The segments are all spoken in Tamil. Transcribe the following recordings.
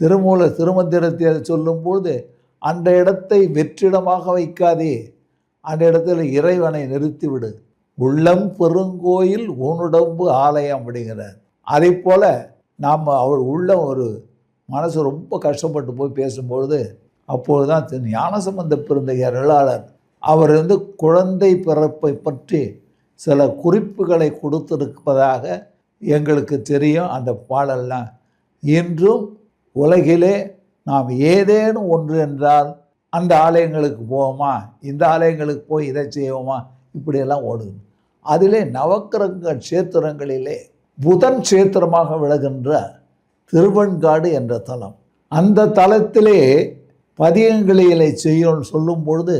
திருமூல திருமந்திரத்தை சொல்லும்போது அந்த இடத்தை வெற்றிடமாக வைக்காதே. அந்த இடத்துல இறைவனை நிறுத்திவிடு. உள்ளம் பெருங்கோயில் உன்னுடம்பு ஆலயம் அப்படிங்கிறார். அதே போல் நாம் அவர் உள்ள ஒரு மனசு ரொம்ப கஷ்டப்பட்டு போய் பேசும்பொழுது அப்பொழுது தான் ஞானசம்பந்த பிறந்த அருளாளர் அவர் வந்து குழந்தை பிறப்பை பற்றி சில குறிப்புகளை கொடுத்திருப்பதாக எங்களுக்கு தெரியும். அந்த பாடல்லாம் இன்றும் உலகிலே நாம் ஏதேனும் ஒன்று என்றால் அந்த ஆலயங்களுக்கு போவோமா? இந்த ஆலயங்களுக்கு போய் இதை செய்வோமா? இப்படியெல்லாம் ஓடுது. அதிலே நவக்கிரக கஷேத்திரங்களிலே புதன் கஷேத்திரமாக விளகின்ற திருவெண்காடு என்ற தலம். அந்த தலத்திலே பதியங்களிலே செய்யும் சொல்லும் பொழுது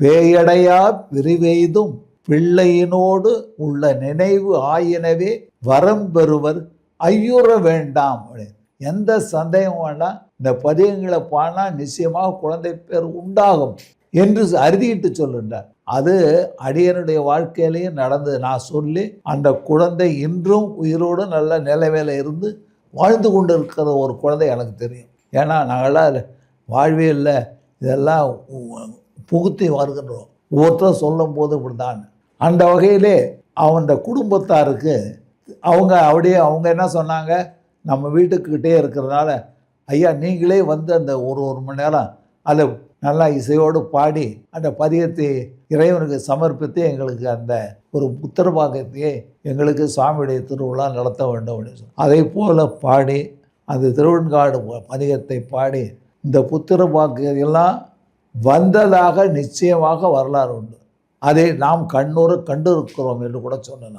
பேயடையா விரிவெய்தும் பிள்ளையினோடு உள்ள நினைவு ஆயினவே வரம் பெறுவர் ஐயுற வேண்டாம் அப்படின்னு. எந்த சந்தேகம் வேண்டாம். இந்த பதியங்களை பாடினா நிச்சயமாக குழந்தை பேர் உண்டாகும் என்று அறுதிட்டு சொல்லுன்றார் அது அடியனுடைய வாழ்க்கையிலையும் நடந்தது. நான் சொல்லி அந்த குழந்தை இன்றும் உயிரோடு நல்ல நிலைமையில் இருந்து வாழ்ந்து கொண்டு இருக்கிற ஒரு குழந்தை எனக்கு தெரியும். ஏன்னா நாங்களாம் வாழ்வியல்ல இதெல்லாம் புகுத்தி வருகின்றோம். ஒவ்வொருத்தரும் சொல்லும் போது இப்படிதான் அந்த வகையிலே அவன் குடும்பத்தாருக்கு அவங்க அப்படியே அவங்க என்ன சொன்னாங்க? நம்ம வீட்டுக்கிட்டே இருக்கிறதுனால ஐயா நீங்களே வந்து அந்த ஒரு ஒரு மணி நேரம் அதில் நல்லா இசையோடு பாடி அந்த பதியத்தை இறைவனுக்கு சமர்ப்பித்து எங்களுக்கு அந்த ஒரு புத்திரபாகத்தையே எங்களுக்கு சுவாமியுடைய திருவிழா நடத்த வேண்டும் அப்படின்னு சொல்லி. அதே போல் பாடி அந்த திருவெண்காடு பதிகத்தை பாடி இந்த புத்திர எல்லாம் வந்ததாக நிச்சயமாக வரலாறு உண்டு. அதை நாம் கண்ணூர கண்டிருக்கிறோம் என்று கூட சொல்லலாம்.